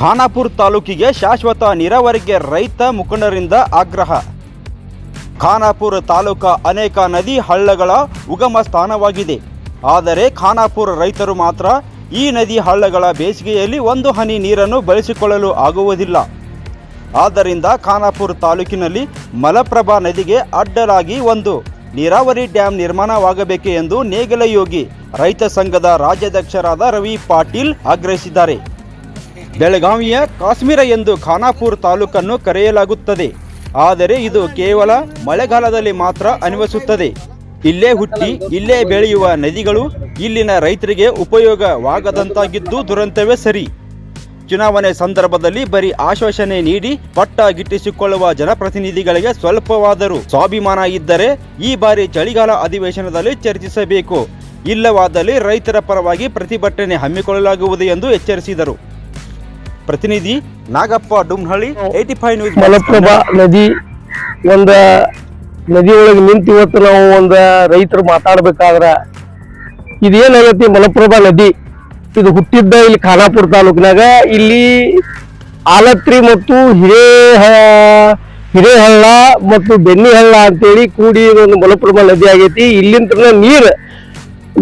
ಖಾನಾಪುರ ತಾಲೂಕಿಗೆ ಶಾಶ್ವತ ನೀರಾವರಿಗೆ ರೈತ ಮುಖಂಡರಿಂದ ಆಗ್ರಹ. ಖಾನಾಪುರ ತಾಲೂಕ ಅನೇಕ ನದಿ ಹಳ್ಳಗಳ ಉಗಮ ಸ್ಥಾನವಾಗಿದೆ. ಆದರೆ ಖಾನಾಪುರ ರೈತರು ಮಾತ್ರ ಈ ನದಿ ಹಳ್ಳಗಳ ಬೇಸಿಗೆಯಲ್ಲಿ ಒಂದು ಹನಿ ನೀರನ್ನು ಬಳಸಿಕೊಳ್ಳಲು ಆಗುವುದಿಲ್ಲ. ಆದ್ದರಿಂದ ಖಾನಾಪುರ ತಾಲೂಕಿನಲ್ಲಿ ಮಲಪ್ರಭಾ ನದಿಗೆ ಅಡ್ಡಲಾಗಿ ಒಂದು ನೀರಾವರಿ ಡ್ಯಾಂ ನಿರ್ಮಾಣವಾಗಬೇಕು ಎಂದು ನೇಗಲಯೋಗಿ ರೈತ ಸಂಘದ ರಾಜ್ಯಾಧ್ಯಕ್ಷರಾದ ರವಿ ಪಾಟೀಲ್ ಆಗ್ರಹಿಸಿದ್ದಾರೆ. ಬೆಳಗಾವಿಯ ಕಾಶ್ಮೀರ ಎಂದು ಖಾನಾಪುರ ತಾಲೂಕನ್ನು ಕರೆಯಲಾಗುತ್ತದೆ. ಆದರೆ ಇದು ಕೇವಲ ಮಳೆಗಾಲದಲ್ಲಿ ಮಾತ್ರ ಅನ್ವಯಿಸುತ್ತದೆ. ಇಲ್ಲೇ ಹುಟ್ಟಿ, ಇಲ್ಲೇ ಬೆಳೆಯುವ ನದಿಗಳು ಇಲ್ಲಿನ ರೈತರಿಗೆ ಉಪಯೋಗವಾಗದಂತಾಗಿದ್ದು ದುರಂತವೇ ಸರಿ. ಚುನಾವಣೆ ಸಂದರ್ಭದಲ್ಲಿ ಬರೀ ಆಶ್ವಾಸನೆ ನೀಡಿ ಪಟ್ಟ ಗಿಟ್ಟಿಸಿಕೊಳ್ಳುವ ಜನಪ್ರತಿನಿಧಿಗಳಿಗೆ ಸ್ವಲ್ಪವಾದರೂ ಸ್ವಾಭಿಮಾನ ಇದ್ದರೆ ಈ ಬಾರಿ ಚಳಿಗಾಲ ಅಧಿವೇಶನದಲ್ಲಿ ಚರ್ಚಿಸಬೇಕು. ಇಲ್ಲವಾದಲ್ಲಿ ರೈತರ ಪರವಾಗಿ ಪ್ರತಿಭಟನೆ ಹಮ್ಮಿಕೊಳ್ಳಲಾಗುವುದು ಎಂದು ಎಚ್ಚರಿಸಿದರು. ಪ್ರತಿನಿಧಿ Nagappa Dumnahalli A T five news Malaprabha ನದಿ ಒಂದ ನದಿ ಒಳಗೆ ನಿಂತು ಇವತ್ತು ನಾವು ಒಂದ ರೈತರು ಮಾತಾಡ್ಬೇಕಾದ್ರ ಇದೇನಾಗೈತಿ ಮಲಪ್ರಭಾ ನದಿ? ಇದು ಹುಟ್ಟಿದ್ದ ಇಲ್ಲಿ ಖಾನಾಪುರ ತಾಲೂಕಿನಾಗ ಇಲ್ಲಿ ಆಲತ್ರಿ ಮತ್ತು ಹಿರೇಹ ಹಿರೇಹಳ್ಳ ಮತ್ತು ಬೆನ್ನಿಹಳ್ಳ ಅಂತೇಳಿ ಕೂಡಿ ಒಂದು ಮಲಪ್ರಭಾ ನದಿ ಆಗೈತಿ. ಇಲ್ಲಿಂದ ನೀರು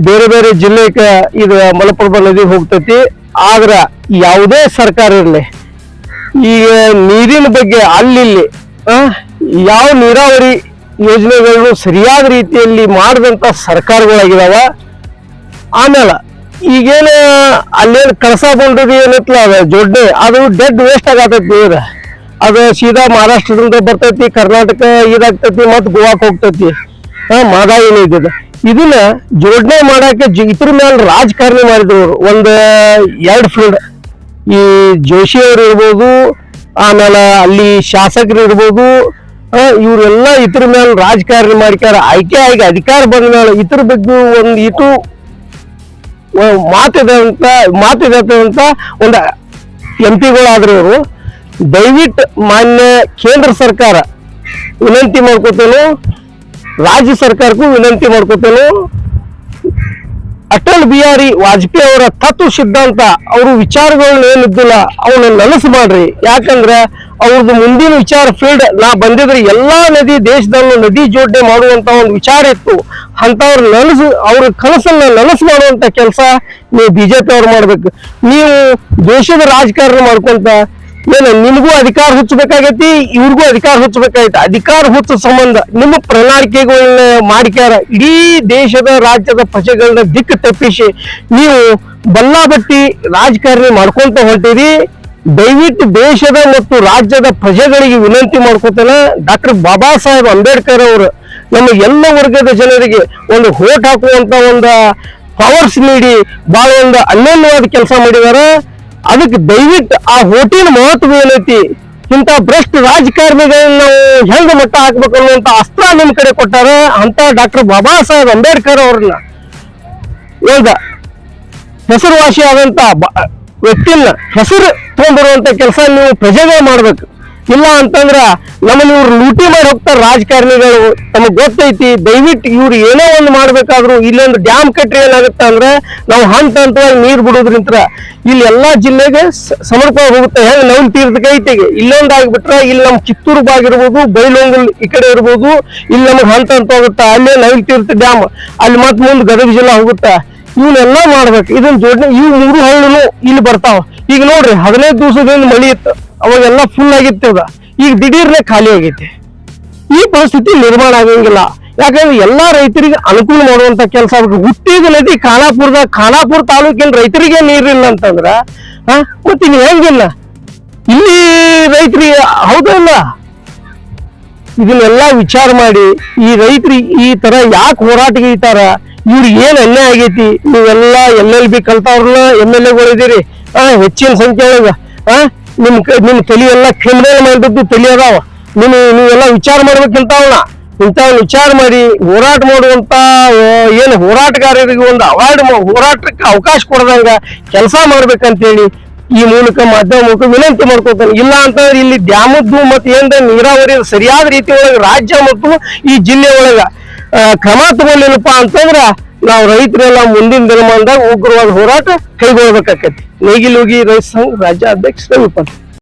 ಬೇರೆ ಬೇರೆ ಜಿಲ್ಲೆಗೆ ಇದು ಮಲಪ್ರಭಾ ನದಿ ಹೋಗ್ತೈತಿ. ಆದ್ರ ಯಾವುದೇ ಸರ್ಕಾರ ಇರಲಿ, ಈಗ ನೀರಿನ ಬಗ್ಗೆ ಅಲ್ಲಿ ಯಾವ ನೀರಾವರಿ ಯೋಜನೆಗಳನ್ನು ಸರಿಯಾದ ರೀತಿಯಲ್ಲಿ ಮಾಡಿದಂತ ಸರ್ಕಾರಗಳಾಗಿದಾವ? ಆಮೇಲೆ ಈಗೇನು ಅಲ್ಲೇನು ಕಳಸ ಬಂದದ್ದು ಏನೈತಲ್ಲ ಅದ ಜೊಡ್ಡೆ ಅದು ಡೆಡ್ ವೇಸ್ಟ್ ಆಗತೈತಿ ನೀರು ಅದು ಸೀದಾ ಮಹಾರಾಷ್ಟ್ರದಿಂದ ಬರ್ತೈತಿ, ಕರ್ನಾಟಕ ಇದಾಗ್ತೈತಿ ಮತ್ತು ಗೋವಾಕ್ ಹೋಗ್ತೈತಿ. ಹಾಂ ಮಾದಾ ಇದನ್ನ ಜೋಡಣೆ ಮಾಡಕ್ಕೆ ಇದ್ರ ಮೇಲೆ ರಾಜಕಾರಣಿ ಮಾಡಿದ್ರು ಅವರು. ಒಂದು ಎರಡು ಫ್ಲೋಡ್ ಈ ಜೋಶಿ ಅವರು ಇರ್ಬೋದು, ಆಮೇಲೆ ಅಲ್ಲಿ ಶಾಸಕರು ಇರ್ಬೋದು ಇವರೆಲ್ಲ ಇದ್ರ ಮೇಲೆ ರಾಜಕಾರಣಿ ಮಾಡ್ಕ್ಯಾರ. ಆಯ್ಕೆ ಆಗಿ ಅಧಿಕಾರ ಬಂದ ಮೇಲೆ ಇದ್ರ ಬಗ್ಗೆ ಒಂದು ಒ- ಮಾತಿದೆ ಅಂತ ಮಾತಿದೆ ಅಂತ ಒಂದು ಎಂ ಪಿಗಳಾದ್ರು ಇವರು. ದಯವಿಟ್ಟು ಮಾನ್ಯ ಕೇಂದ್ರ ಸರ್ಕಾರ ವಿನಂತಿ ಮಾಡ್ಕೋತೇನು. ರಾಜ್ಯ ಸರ್ಕಾರಕ್ಕೂ ವಿನಂತಿ ಮಾಡ್ಕೋತೇನೆ. ಅಟಲ್ ಬಿಹಾರಿ ವಾಜಪೇಯಿ ಅವರ ತತ್ವ ಸಿದ್ಧಾಂತ, ಅವರು ವಿಚಾರಗಳನ್ನ ಏನಿದ್ದಿಲ್ಲ ಅವನ್ನ ನನಸು ಮಾಡ್ರಿ. ಯಾಕಂದ್ರೆ ಅವ್ರದ್ದು ಮುಂದಿನ ವಿಚಾರ ಫೀಲ್ಡ್ ನಾ ಬಂದಿದ್ರೆ ಎಲ್ಲಾ ನದಿ ದೇಶದಲ್ಲೂ ನದಿ ಜೋಡಣೆ ಮಾಡುವಂತ ಒಂದು ವಿಚಾರ ಇತ್ತು. ಅಂತವ್ರ ನನಸು, ಅವ್ರ ಕನಸನ್ನ ನನಸು ಮಾಡುವಂತ ಕೆಲಸ ನೀವು ಬಿಜೆಪಿ ಅವ್ರು ಮಾಡ್ಬೇಕು. ನೀವು ದೇಶದ ರಾಜಕಾರಣ ಮಾಡ್ಕೊಂತ ಏನು ನಿಮಗೂ ಅಧಿಕಾರ ಹುಚ್ಚಬೇಕಾಗೈತಿ, ಇವ್ರಿಗೂ ಅಧಿಕಾರ ಹುಚ್ಚಬೇಕಾಗೈತಿ. ಅಧಿಕಾರ ಹುಚ್ಚ ಸಂಬಂಧ ನಿಮ್ಮ ಪ್ರಣಾಳಿಕೆಗಳನ್ನ ಮಾಡ್ಕ್ಯಾರ. ಇಡೀ ದೇಶದ, ರಾಜ್ಯದ ಪ್ರಜೆಗಳನ್ನ ದಿಕ್ಕು ತಪ್ಪಿಸಿ ನೀವು ಬಲ್ಲಾಬಟ್ಟಿ ರಾಜಕಾರಣಿ ಮಾಡ್ಕೊಂತ ಹೊಂಟಿರಿ ದಯವಿಟ್ಟು ದೇಶದ ಮತ್ತು ರಾಜ್ಯದ ಪ್ರಜೆಗಳಿಗೆ ವಿನಂತಿ ಮಾಡ್ಕೊತೇನೆ. ಡಾಕ್ಟರ್ ಬಾಬಾ ಸಾಹೇಬ್ ಅಂಬೇಡ್ಕರ್ ಅವರು ನಮ್ಮ ಎಲ್ಲ ವರ್ಗದ ಜನರಿಗೆ ಒಂದು ಹೋಟ್ ಹಾಕುವಂತ ಒಂದು ಪವರ್ಸ್ ನೀಡಿ ಬಹಳ ಒಂದು ಅನ್ಯೋನ್ಯವಾದ ಕೆಲಸ ಮಾಡಿದಾರೆ. ಅದಕ್ಕೆ ದಯವಿಟ್ಟು ಆ ಹೋಟಿನ ಮಹತ್ವ ಏನೈತಿ? ಇಂಥ ಭ್ರಷ್ಟ ರಾಜಕಾರಣಿಗಳನ್ನ ನಾವು ಹೆಂಗ ಮಟ್ಟ ಹಾಕ್ಬೇಕು ಅನ್ನುವಂತ ಅಸ್ತ್ರ ನಿಮ್ ಕಡೆ ಕೊಟ್ಟಾರ ಅಂತ ಡಾಕ್ಟರ್ ಬಾಬಾ ಸಾಹೇಬ್ ಅಂಬೇಡ್ಕರ್ ಅವ್ರನ್ನ. ಹೇಳ್ದ ಹೆಸರುವಾಸಿ ಆದಂತ ಹೆಸರು ತಗೊಂಡ್ಬರುವಂತ ಕೆಲಸ ನೀವು ಪ್ರಜೆಗಳು ಮಾಡ್ಬೇಕು. ಇಲ್ಲ ಅಂತಂದ್ರ ನಮ್ಮನ್ನ ಇವ್ರು ಲೂಟಿ ಮಾಡಿ ಹೋಗ್ತಾರ ರಾಜಕಾರಣಿಗಳು. ನಮಗ್ ಗೊತ್ತೈತಿ, ದಯವಿಟ್ಟು ಇವ್ರು ಏನೋ ಒಂದು ಮಾಡ್ಬೇಕಾದ್ರು ಇಲ್ಲೊಂದು ಡ್ಯಾಮ್ ಕಟ್ಟರೆ ಏನಾಗುತ್ತೆ ಅಂದ್ರೆ ನಾವು ಹಂತ ಹಂತವಾಗಿ ನೀರು ಬಿಡೋದ್ರಿಂತ ಇಲ್ಲಿ ಎಲ್ಲಾ ಜಿಲ್ಲೆಗೆ ಸಮರ್ಪವಾಗಿ ಹೋಗುತ್ತೆ. ಹೇಗೆ ನವಲ್ ತೀರ್ಥಕ್ಕೆ ಐತಿಗೆ ಇಲ್ಲೊಂದು ಆಗ್ಬಿಟ್ರೆ ಇಲ್ಲಿ ನಮ್ ಕಿತ್ತೂರು ಬಾಗ್ ಇರ್ಬೋದು, ಬೈಲೊಂಗಲ್ ಈ ಕಡೆ ಇರ್ಬೋದು, ಇಲ್ಲಿ ನಮಗ್ ಹಂತ ಹಂತ ಹೋಗುತ್ತೆ. ಅಲ್ಲೇ ನವಿಲ್ ತೀರ್ಥ ಡ್ಯಾಮ್, ಅಲ್ಲಿ ಮತ್ ಮುಂದ್ ಗದಗ ಜಿಲ್ಲಾ ಹೋಗುತ್ತೆ. ಇವನ್ನೆಲ್ಲ ಮಾಡ್ಬೇಕು. ಇದನ್ನ ಜೋಡಣೆ ಇವ್ ಮೂರು ಹಳ್ಳು ಇಲ್ಲಿ ಬರ್ತಾವ. ಈಗ ನೋಡ್ರಿ, ಹದಿನೈದು ದಿವಸದಿಂದ ಮಳಿ ಇತ್ತು. ಅವಾಗೆಲ್ಲ ಫುಲ್ ಆಗಿತ್ತು ಅದ ಈಗ ದಿಢೀರ್ಲೆ ಖಾಲಿ ಆಗೈತಿ ಈ ಪರಿಸ್ಥಿತಿ ನಿರ್ಮಾಣ ಆಗಂಗಿಲ್ಲ. ಯಾಕಂದ್ರೆ ಎಲ್ಲಾ ರೈತರಿಗೆ ಅನುಕೂಲ ಮಾಡುವಂತ ಕೆಲಸ ಹುಟ್ಟಿದ ನದಿ ಖಾನಾಪುರದ ಖಾನಾಪುರ ತಾಲೂಕಿನ ರೈತರಿಗೆ ನೀರಿಲ್ಲ ಅಂತಂದ್ರ ಹಾ ಮತ್ತೆ ಇನ್ನು ಹೆಂಗಿಲ್ಲ? ಇಲ್ಲಿ ರೈತರಿಗೆ ಹೌದಲ್ಲ ಇದನ್ನೆಲ್ಲ ವಿಚಾರ ಮಾಡಿ ಈ ರೈತರು ಈ ತರ ಯಾಕೆ ಹೋರಾಟಗೈತಾರ ಇವ್ರಿಗೆ ಏನ್ ಅನ್ಯಾಯ ಆಗೈತಿ? ನೀವೆಲ್ಲ ಎಲ್ ಎಲ್ ಬಿ ಕಲ್ತವ್ರನ್ನ ಎಂ ಎಲ್ ಎಗಳಿದ್ದೀರಿ ಹೆಚ್ಚಿನ ಸಂಖ್ಯೆ ಒಳಗ ಆ ನಿಮ್ ನಿಮ್ ತಲೆ ಎಲ್ಲ ಕ್ರಿಮಿನಲ್ ಮಾಡಿದ್ದು ತಲೆ ಅದಾವ. ನೀವು ನೀವೆಲ್ಲ ವಿಚಾರ ಮಾಡ್ಬೇಕಿಂತವನ್ನ ಇಂಥವ್ನ ವಿಚಾರ ಮಾಡಿ ಹೋರಾಟ ಮಾಡುವಂತ ಏನು ಹೋರಾಟಗಾರರಿಗೆ ಒಂದು ಅವಾರ್ಡ್ ಹೋರಾಟಕ್ಕೆ ಅವಕಾಶ ಕೊಡದಂಗ ಕೆಲಸ ಮಾಡ್ಬೇಕಂತೇಳಿ ಈ ಮೂಲಕ ಮಾಧ್ಯಮ ಮೂಲಕ ವಿನಂತಿ ಮಾಡ್ಕೊತಾನೆ ಇಲ್ಲ ಅಂತಂದ್ರೆ ಇಲ್ಲಿ ಡ್ಯಾಮದ್ದು ಮತ್ತೆ ಏನ್ರ ನೀರಾವರಿ ಸರಿಯಾದ ರೀತಿ ರಾಜ್ಯ ಮತ್ತು ಈ ಜಿಲ್ಲೆ ಒಳಗ ಕ್ರಮ ತಗೊಳ್ಳಿಲ್ಲಪ್ಪ ಅಂತಂದ್ರ ನಾವು ರೈತರೆಲ್ಲ ಮುಂದಿನ ದಿನಮಾನದಾಗ ಉಗ್ರವಾದ ಹೋರಾಟ ಕೈಗೊಳ್ಬೇಕಾಕೈತಿ. ನೇಗಿಲುಗಿ ರೈತ ಸಂಘ ರಾಜ್ಯಾಧ್ಯಕ್ಷ ರವಿಪಂತ್